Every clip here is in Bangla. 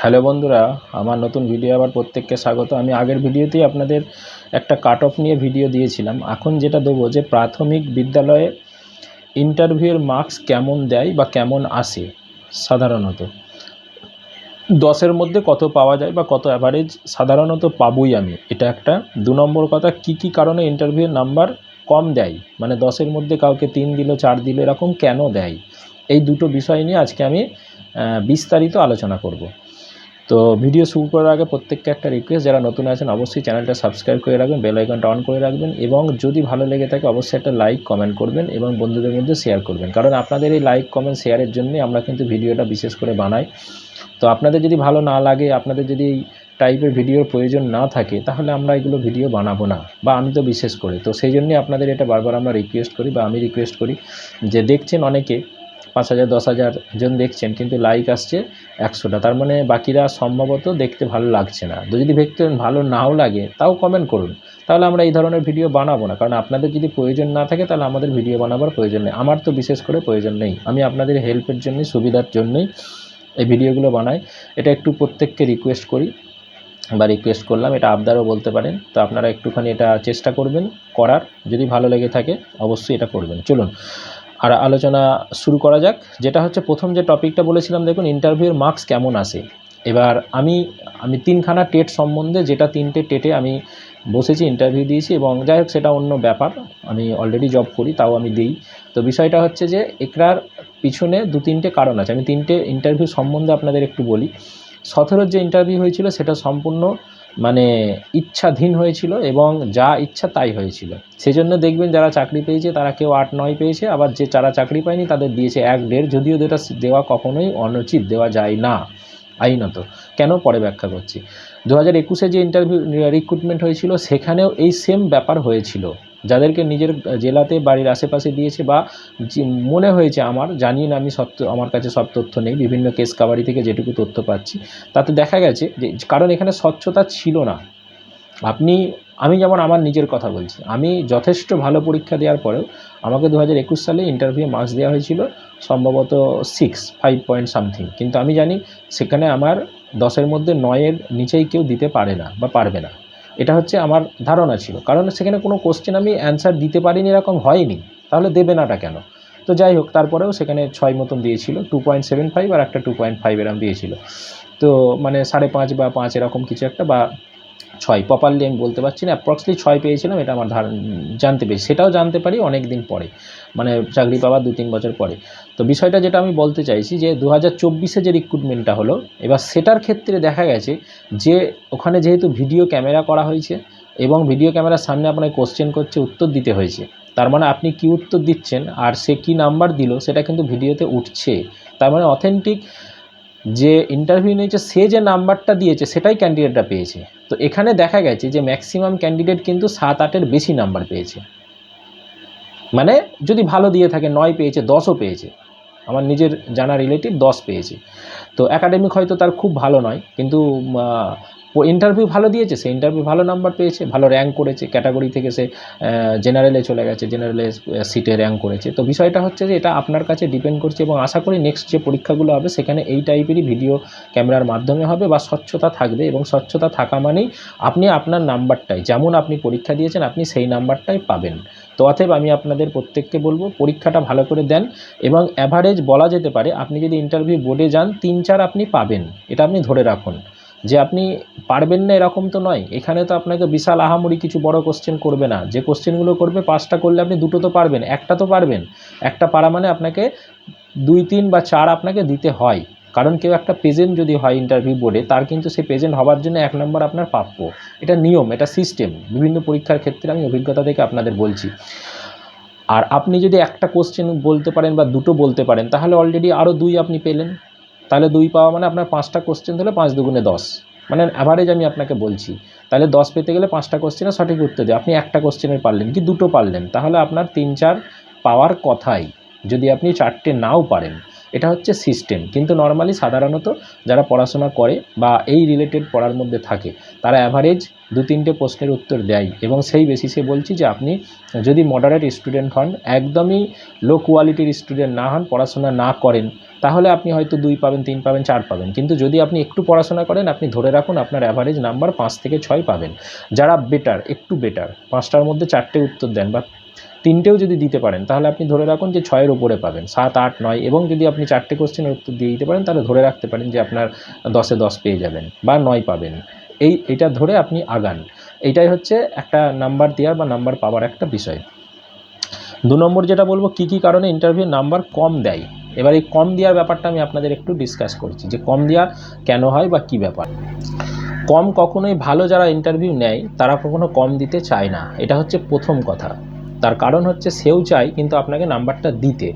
হ্যালো বন্ধুরা, আমার নতুন ভিডিও আবার প্রত্যেককে স্বাগত। আমি আগের ভিডিওতেই আপনাদের একটা কাট অফ নিয়ে ভিডিও দিয়েছিলাম। এখন যেটা দেবো যে প্রাথমিক বিদ্যালয়ে ইন্টারভিউয়ের মার্কস কেমন দেয় বা কেমন আসে সাধারণত। দশের মধ্যে কত পাওয়া যায় বা কত অ্যাভারেজ সাধারণত পাবই আমি। এটা একটা। দু নম্বর কথা, কি কি কারণে ইন্টারভিউয়ের নাম্বার কম দেয়? মানে দশের মধ্যে কাউকে তিন দিল, চার দিল, এরকম কেন দেয়? এই দুটো বিষয় নিয়ে আজকে আমি বিস্তারিত আলোচনা করব। তো ভিডিও শুরু করার আগে প্রত্যেককে একটা রিকোয়েস্ট যারা নতুন আছেন, অবশ্যই চ্যানেলটা সাবস্ক্রাইব করে রাখবেন বেল আইকনটা অন করে রাখবেন এবং যদি ভালো লেগে থাকে, অবশ্যই একটা লাইক কমেন্ট করবেন এবং বন্ধুদের মধ্যে শেয়ার করবেন। কারণ আপনাদের এই লাইক কমেন্ট শেয়ারের জন্যই আমরা কিন্তু ভিডিওটা বিশেষ করে বানাই। তো আপনাদের যদি ভালো না লাগে, আপনাদের যদি এই টাইপের ভিডিওর প্রয়োজন না থাকে, তাহলে আমরা এগুলো ভিডিও বানাবো না বা আমি তো বিশেষ করে। তো সেই জন্যই আপনাদের এটা বারবার আমরা রিকোয়েস্ট করি বা আমি রিকোয়েস্ট করি যে দেখছেন অনেকে পাঁচ হাজার, দশ হাজার জন দেখছেন, কিন্তু লাইক আসছে একশোটা। তার মানে বাকিরা সম্ভবত দেখতে ভালো লাগছে না। যদি দেখতে ভালো নাও লাগে, তাও কমেন্ট করুন। তাহলে আমরা এই ধরনের ভিডিও বানাবো না। কারণ আপনাদের যদি প্রয়োজন না থাকে, তাহলে আমাদের ভিডিও বানাবার প্রয়োজন নেই। আমার তো বিশেষ করে প্রয়োজন নেই। আমি আপনাদের হেল্পের জন্যই, সুবিধার জন্যই এই ভিডিওগুলো বানাই। এটা একটু প্রত্যেককে রিকোয়েস্ট করি বা রিকোয়েস্ট করলাম, এটা আবদারও বলতে পারেন। তো আপনারা একটুখানি এটা চেষ্টা করবেন করার। যদি ভালো লেগে থাকে, অবশ্যই এটা করবেন। চলুন। আর আলোচনা শুরু করা যাক। যেটা হচ্ছে প্রথম যে টপিকটা বলেছিলাম, দেখুন ইন্টারভিউর মার্কস কেমন আসে এবার আমি আমি তিনখানা টেট সম্বন্ধে যেটা তিনটে টেটে আমি বসেছি ইন্টারভিউ দিয়েছি এবং যাই হোক, সেটা অন্য ব্যাপার। আমি অলরেডি জব করি, তাও আমি দিই। তো বিষয়টা হচ্ছে যে, একরার পিছনে দু তিনটে কারণ আছে। আমি তিনটে ইন্টারভিউ সম্বন্ধে আপনাদের একটু বলি। সতেরোর যে ইন্টারভিউ হয়েছিল, সেটা সম্পূর্ণ মানে ইচ্ছাধীন হয়েছিল এবং যা ইচ্ছা তাই হয়েছিল। সেজন্য দেখবেন যারা চাকরি পেয়েছে, তারা কেউ আট নয় পেয়েছে, আবার যে যারা চাকরি পায়নি, তাদের দিয়েছে এক দেড়, যদিও যেটা দেওয়া কখনোই অনুচিত দেওয়া যায় না। আইনত কেন পরে ব্যাখ্যা করছি? দু হাজার একুশে যে ইন্টারভিউ রিক্রুটমেন্ট হয়েছিল, সেখানেও এই সেম ব্যাপার হয়েছিল। যাদেরকে নিজের জেলাতে বাড়ির আশেপাশে দিয়েছে বা মনে হয়েছে আমার, জানিয়ে না, আমি সত্য আমার কাছে সব তথ্য নেই, বিভিন্ন কেস কাবারি থেকে যেটুকু তথ্য পাচ্ছি। তাতে দেখা গেছে যে, কারণ এখানে স্বচ্ছতা ছিল না। আপনি, আমি যেমন আমার নিজের কথা বলছি, আমি যথেষ্ট ভালো পরীক্ষা দেওয়ার পরেও আমাকে দু হাজার একুশ সালে ইন্টারভিউ মার্কস দেওয়া হয়েছিল সম্ভবত সিক্স ফাইভ পয়েন্ট সামথিং কিন্তু আমি জানি সেখানে আমার দশের মধ্যে নয়ের নিচেই কেউ দিতে পারে না বা পারবে না। এটা হচ্ছে আমার ধারণা ছিল। কারণ সেখানে কোনো কোশ্চেন আমি অ্যান্সার দিতে পারিনি, এরকম হয়নি। তাহলে দেবে নাটা কেন? তো যাই হোক, তারপরেও সেখানে ছয় মতন দিয়েছিল টু পয়েন্ট সেভেন ফাইভ আর একটা টু পয়েন্ট ফাইভ এরম দিয়েছিল। তো মানে সাড়ে পাঁচ বা পাঁচ এরকম কিছু একটা বা ছয় প্রপারলি আমি বলতে পারছি না অ্যাপ্রক্সলি ছয় পেয়েছিলাম, এটা আমার ধারণ জানতে পেরেছি। সেটাও জানতে পারি অনেক দিন পরে মানে চাকরি পাওয়ার দু তিন বছর পরে। তো বিষয়টা যেটা আমি বলতে চাইছি যে দু হাজার যে রিক্রুটমেন্টটা হলো, এবার সেটার ক্ষেত্রে দেখা গেছে যে, ওখানে যেহেতু ভিডিও ক্যামেরা করা হয়েছে এবং ভিডিও ক্যামেরার সামনে আপনাকে কোশ্চেন করছে, উত্তর দিতে হয়েছে। তার মানে আপনি কি উত্তর দিচ্ছেন, আর সে কি নাম্বার দিল, সেটা কিন্তু ভিডিওতে উঠছে। তার মানে অথেন্টিক যে ইন্টারভিউ নিয়েছে, সে যে নাম্বারটা দিয়েছে, সেটাই ক্যান্ডিডেটটা পেয়েছে। তো এখানে দেখা গেছে যে ম্যাক্সিমাম ক্যান্ডিডেট কিন্তু সাত, আটের বেশি নাম্বার পেয়েছে। মানে যদি ভালো দিয়ে থাকে, নয় পেয়েছে, দশও পেয়েছে। আমার নিজের জানা রিলেটিভ দশ পেয়েছে। তো একাডেমিক হয়তো তার খুব ভালো নয়, কিন্তু ইন্টারভিউ ভালো দিয়েছে, সে ইন্টারভিউ ভালো নাম্বার পেয়েছে, ভালো র্যাঙ্ক করেছে ক্যাটাগরি থেকে সে জেনারেলে চলে গেছে জেনারেলে সিটে র্যাঙ্ক করেছে। তো বিষয়টা হচ্ছে যে এটা আপনার কাছে ডিপেন্ড করছে এবং আশা করি নেক্সট যে পরীক্ষাগুলো হবে সেখানে এই টাইপেরই ভিডিও ক্যামেরার মাধ্যমে হবে বা স্বচ্ছতা থাকবে এবং স্বচ্ছতা থাকা মানেই আপনি আপনার নাম্বারটাই যেমন আপনি পরীক্ষা দিয়েছেন আপনি সেই নাম্বারটাই পাবেন। তো অতএব আমি আপনাদের প্রত্যেককে বলব, পরীক্ষাটা ভালো করে দেন এবং অ্যাভারেজ বলা যেতে পারে, আপনি যদি ইন্টারভিউ বোর্ডে যান তিন চার আপনি পাবেন, এটা আপনি ধরে রাখুন। যে আপনি পারবেন না এরকম তো নয়। এখানে তো আপনাকে বিশাল আহামরি কিছু বড় কোশ্চেন করবে না। যে কোশ্চেনগুলো করবে, পাঁচটা করলে আপনি দুটো তো পারবেন, একটা তো পারবেন। একটা পারা মানে আপনাকে দুই, তিন বা চার আপনাকে দিতে হয়। কারণ কেউ একটা প্রেজেন্ট যদি হয় ইন্টারভিউ বোর্ডে তার কিন্তু সেই প্রেজেন্ট হওয়ার জন্য এক নম্বর আপনার প্রাপ্য। এটা নিয়ম, এটা সিস্টেম বিভিন্ন পরীক্ষার ক্ষেত্রে আমি অভিজ্ঞতা থেকে আপনাদের বলছি। আর আপনি যদি একটা কোশ্চেন বলতে পারেন বা দুটো বলতে পারেন, তাহলে অলরেডি আরও দুই আপনি পেলেন। তাহলে দুই পাওয়া মানে আপনার পাঁচটা কোশ্চেন হলে পাঁচ দুগুণে দশ। মানে অ্যাভারেজ আমি আপনাকে বলছি। তাহলে দশ পেতে গেলে পাঁচটা কোশ্চেনের সঠিক উত্তর দেয় আপনি একটা কোশ্চেনের পারলেন কি দুটো পারলেন? তাহলে আপনার তিন চার পাওয়ার কথাই। যদি আপনি চারটে নাও পারেন এটা হচ্ছে সিস্টেম কিন্তু নর্মালি সাধারণত যারা পড়াশোনা করে বা এই রিলেটেড পড়ার মধ্যে থাকে, তারা অ্যাভারেজ দু তিনটে প্রশ্নের উত্তর দেয় এবং সেই বেসিসে বলছি যে আপনি যদি মডারেট স্টুডেন্ট হন, একদমই লো কোয়ালিটির স্টুডেন্ট না হন, পড়াশোনা না করেন, তাহলে আপনি হয়তো দুই পাবেন, তিন পাবেন, চার পাবেন। কিন্তু যদি আপনি একটু পড়াশোনা করেন, আপনি ধরে রাখুন আপনার অ্যাভারেজ নাম্বার পাঁচ থেকে ছয় পাবেন। যারা বেটার একটু বেটার পাঁচটার মধ্যে চারটে উত্তর দেন বা তিনটেও যদি দিতে পারেন, তাহলে আপনি ধরে রাখুন যে ছয়ের উপরে পাবেন, সাত, আট, নয়, এবং যদি আপনি চারটে কোশ্চেনের উত্তর দিয়ে দিতে পারেন, তাহলে ধরে রাখতে পারেন যে আপনার দশে দশ পেয়ে যাবেন বা নয় পাবেন। এই, এটা ধরে আপনি আগান। এইটাই হচ্ছে একটা নাম্বার দেওয়ার বা নাম্বার পাওয়ার একটা বিষয়। দু নম্বর যেটা বলব, কী কী কারণে ইন্টারভিউ নাম্বার কম দেয়? এবার এই কম দেওয়ার ব্যাপারটা আমি আপনাদের একটু ডিসকাস করছি, যে কম দেওয়া কেন হয় বা কী ব্যাপার? কম কখনোই ভালো যারা ইন্টারভিউ নেয়, তারা কখনো কম দিতে চায় না। এটা হচ্ছে প্রথম কথা। তার কারণ হচ্ছে সেও চায় কিন্তু আপনাকে নাম্বারটা দিতে।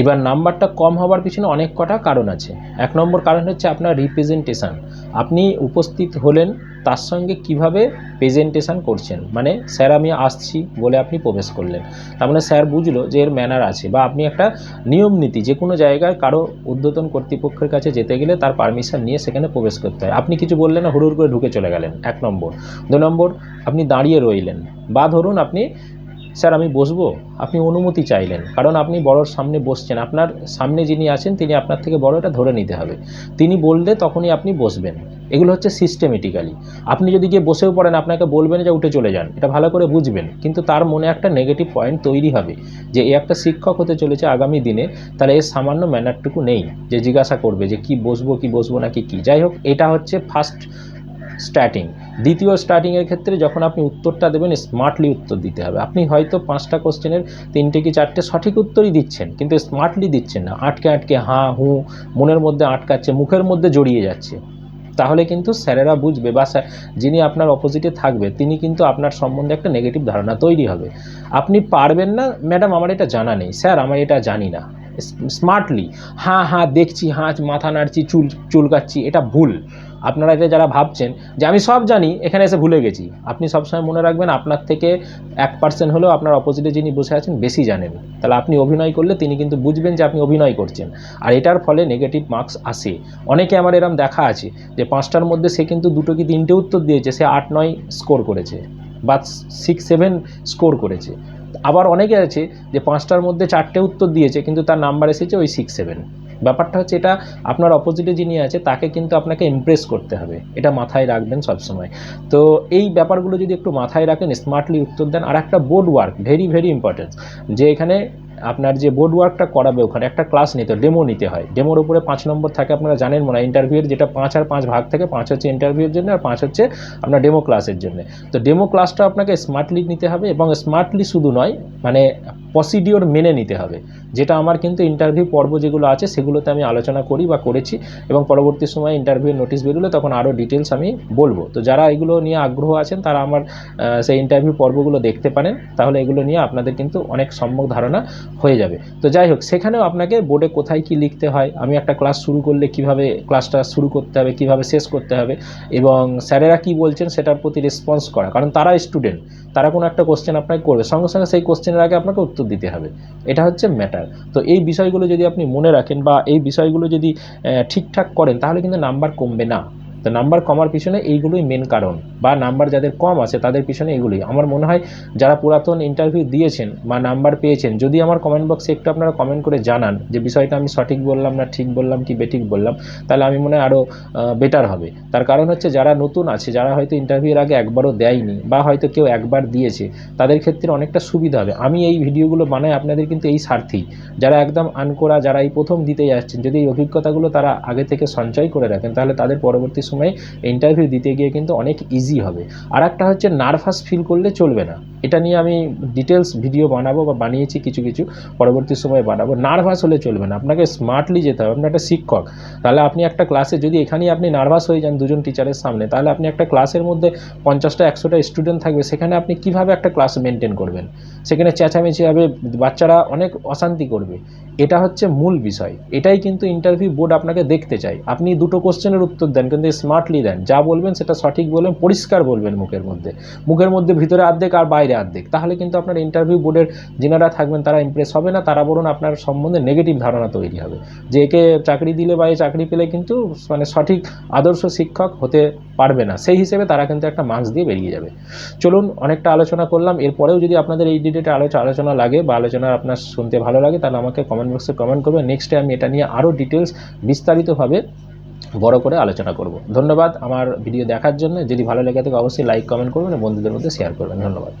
এবার নাম্বারটা কম হওয়ার পিছনে অনেক কটা কারণ আছে। এক নম্বর কারণ হচ্ছে আপনার রিপ্রেজেন্টেশন আপনি উপস্থিত হলেন, তার সঙ্গে কীভাবে প্রেজেন্টেশন করছেন? মানে স্যার, আমি আসছি বলে আপনি প্রবেশ করলেন। তার মানে স্যার বুঝলো যে এর ম্যানার আছে বা আপনি একটা নিয়ম নীতি, যে কোনো জায়গায় কারও উদ্বোধন কর্তৃপক্ষের কাছে যেতে গেলে তার পারমিশন নিয়ে সেখানে প্রবেশ করতে হয়। আপনি কিছু বললেন হুড়ুর করে ঢুকে চলে গেলেন। এক নম্বর। দু নম্বর, আপনি দাঁড়িয়ে রইলেন বা ধরুন আপনি স্যার, আমি বসবো। আপনি অনুমতি চাইলেন, কারণ আপনি বড়োর সামনে বসছেন। আপনার সামনে যিনি আছেন, তিনি আপনার থেকে বড়, এটা ধরে নিতে হবে। তিনি বললে তখনই আপনি বসবেন। এগুলো হচ্ছে সিস্টেমেটিক্যালি আপনি যদি গিয়ে বসেও পড়েন, আপনাকে বলবেন যে উঠে চলে যান। এটা ভালো করে বুঝবেন। কিন্তু তার মনে একটা নেগেটিভ পয়েন্ট তৈরি হবে, যে এ একটা শিক্ষক হতে চলেছে আগামী দিনে, তাহলে এর সামান্য ম্যানারটুকু নেই, যে জিজ্ঞাসা করবে যে কি বসবো কি বসবো নাকি কি। যাই হোক, এটা হচ্ছে ফার্স্ট স্টার্টিং দ্বিতীয় স্টার্টিংয়ের ক্ষেত্রে যখন আপনি উত্তরটা দেবেন স্মার্টলি উত্তর দিতে হবে। আপনি হয়তো পাঁচটা কোশ্চেনের তিনটে কি চারটে সঠিক উত্তরই দিচ্ছেন, কিন্তু স্মার্টলি দিচ্ছেন না। আটকে আটকে হাঁ, হুঁ, মনের মধ্যে আটকাচ্ছে, মুখের মধ্যে জড়িয়ে যাচ্ছে। তাহলে কিন্তু স্যারেরা বুঝবে বা স্যার যিনি আপনার অপোজিটে থাকবে, তিনি কিন্তু আপনার সম্বন্ধে একটা নেগেটিভ ধারণা তৈরি হবে। আপনি পারবেন না? ম্যাডাম, আমার এটা জানা নেই। স্যার আমার এটা জানি না। স্মার্টলি হ্যাঁ হ্যাঁ দেখছি, হাঁ, মাথা নাড়ছি, চুল, চুলকাচ্ছি, এটা ভুল। আপনারা এটা যারা ভাবছেন যে আমি সব জানি, এখানে এসে ভুলে গেছি। আপনি সবসময় মনে রাখবেন, আপনার থেকে এক পার্সেন্ট হলেও আপনার অপোজিটে যিনি বসে আছেন, বেশি জানেন। তাহলে আপনি অভিনয় করলে তিনি কিন্তু বুঝবেন যে আপনি অভিনয় করছেন। আর এটার ফলে নেগেটিভ মার্কস আসে। অনেকে আমার এরম দেখা আছে যে পাঁচটার মধ্যে সে কিন্তু দুটো কি তিনটে উত্তর দিয়েছে, সে আট, নয় স্কোর করেছে বা সিক্স সেভেন স্কোর করেছে। আবার অনেকে আছে যে পাঁচটার মধ্যে চারটে উত্তর দিয়েছে, কিন্তু তার নাম্বার এসেছে ওই সিক্স সেভেন ব্যাপারটা হচ্ছে এটা আপনার অপোজিটে যিনি আছে, তাকে কিন্তু আপনাকে ইমপ্রেস করতে হবে। এটা মাথায় রাখবেন সবসময়। তো এই ব্যাপারগুলো যদি একটু মাথায় রাখেন স্মার্টলি উত্তর দেন, আর একটা board work very very important যে এখানে আপনার যে বোর্ড ওয়ার্কটা করাবে ওখানে, একটা ক্লাস নিতে ডেমো নিতে হয়। ডেমোর উপরে পাঁচ নম্বর থাকে আপনারা জানেন, মনে হয় ইন্টারভিউয়ের যেটা পাঁচ আর পাঁচ ভাগ থাকে, পাঁচ হচ্ছে ইন্টারভিউয়ের জন্য আর পাঁচ হচ্ছে আপনার ডেমো ক্লাসের জন্য। তো ডেমো ক্লাসটা আপনাকে স্মার্টলি নিতে হবে এবং স্মার্টলি শুধু নয় মানে প্রসিডিওর মেনে নিতে হবে। যেটা আমার কিন্তু ইন্টারভিউ পর্ব যেগুলো আছে সেগুলোতে আমি আলোচনা করি বা করেছি এবং পরবর্তী সময়ে ইন্টারভিউ নোটিশ বেরোলে তখন আরও ডিটেলস আমি বলব। তো যারা এগুলো নিয়ে আগ্রহ আছেন, তারা আমার সেই ইন্টারভিউ পর্বগুলো দেখতে পারেন। তাহলে এগুলো নিয়ে আপনাদের কিন্তু অনেক সম্যক ধারণা হয়ে যাবে। তো যাই হোক, সেখানেও আপনাকে বোর্ডে কোথায় কি লিখতে হয়, আমি একটা ক্লাস শুরু করলে কীভাবে ক্লাসটা শুরু করতে হবে, কীভাবে শেষ করতে হবে এবং স্যারেরা কি বলছেন সেটার প্রতি রেসপন্স করা। কারণ তারা স্টুডেন্ট তারা কোনো একটা কোশ্চেন আপনাকে করবে। সঙ্গে সঙ্গে সেই কোশ্চেনের আগে আপনাকে উত্তর দিতে হবে। এটা হচ্ছে ম্যাটার তো এই বিষয়গুলো যদি আপনি মনে রাখেন বা এই বিষয়গুলো যদি ঠিকঠাক করেন, তাহলে কিন্তু নাম্বার কমবে না। তো নাম্বার কমার পিছনে এইগুলোই মেন কারণ বা নাম্বার যাদের কম আছে তাদের পিছনে এগুলোই আমার মনে হয় যারা পুরাতন ইন্টারভিউ দিয়েছেন বা নাম্বার পেয়েছেন, যদি আমার কমেন্ট বক্সে একটু আপনারা কমেন্ট করে জানান যে বিষয়টা আমি সঠিক বললাম না ঠিক বললাম কি বেঠিক বললাম, তাহলে আমি মনে হয় আরও বেটার হবে। তার কারণ হচ্ছে যারা নতুন আছে, যারা হয়তো ইন্টারভিউর আগে একবারও দেয়নি বা হয়তো কেউ একবার দিয়েছে, তাদের ক্ষেত্রে অনেকটা সুবিধা হবে। আমি এই ভিডিওগুলো বানাই আপনাদের কিন্তু এই স্বার্থেই। যারা একদম আনকোরা, যারা এই প্রথম দিতে যাচ্ছেন যদি এই অভিজ্ঞতাগুলো তারা আগে থেকে সঞ্চয় করে রাখেন, তাহলে তাদের পরবর্তী সময়ে ইন্টারভিউ দিতে গিয়ে কিন্তু অনেক ইজি হবে। আর একটা হচ্ছে নার্ভাস ফিল করলে চলবে না। এটা নিয়ে আমি ডিটেলস ভিডিও বানাবো বা বানিয়েছি কিছু কিছু, পরবর্তী সময়ে বানাবো। নার্ভাস হলে চলবে না। আপনাকে স্মার্টলি যেতে হবে। আপনি একটা শিক্ষক। তাহলে আপনি একটা ক্লাসে যদি এখানেই আপনি নার্ভাস হয়ে যান দুজন টিচারের সামনে, তাহলে আপনি একটা ক্লাসের মধ্যে পঞ্চাশটা, একশোটা স্টুডেন্ট থাকবে। সেখানে আপনি কীভাবে একটা ক্লাস মেনটেন করবেন? সেখানে চেঁচামেচি হবে, বাচ্চারা অনেক অশান্তি করবে। এটা হচ্ছে মূল বিষয়। এটাই কিন্তু ইন্টারভিউ বোর্ড আপনাকে দেখতে চায়। আপনি দুটো কোশ্চেনের উত্তর দেন, কিন্তু স্মার্টলি দেন। যা বলবেন সেটা সঠিক বলবেন, পরিষ্কার বলবেন মুখের মধ্যে। মুখের মধ্যে ভিতরে অর্ধেক আর বাইরে অর্ধেক তাহলে কিন্তু আপনার ইন্টারভিউ বোর্ডের যিনারা থাকবেন তারা ইমপ্রেস হবে না, তারা বরং আপনার সম্বন্ধে নেগেটিভ ধারণা তৈরি হবে। যে একে চাকরি দিলে বা এই চাকরি পেলে কিন্তু মানে সঠিক আদর্শ শিক্ষক হতে পারবে না। সেই হিসেবে তারা কিন্তু একটা মার্কস দিয়ে বেরিয়ে যাবে। চলুন অনেকটা আলোচনা করলাম। এরপরেও যদি আপনাদের এই ডিটেটে আলোচনা আলোচনা লাগে বা আলোচনা আপনার শুনতে ভালো লাগে, তাহলে আমাকে কমেন্ট বক্সে কমেন্ট করবেন। নেক্সটে আমি এটা নিয়ে আরও ডিটেলস বিস্তারিতভাবে বড় করে আলোচনা করব। ধন্যবাদ আমার ভিডিও দেখার জন্য। যদি ভালো লেগে থাকে, অবশ্যই লাইক কমেন্ট করবেন বন্ধুদের মধ্যে শেয়ার করবেন। ধন্যবাদ।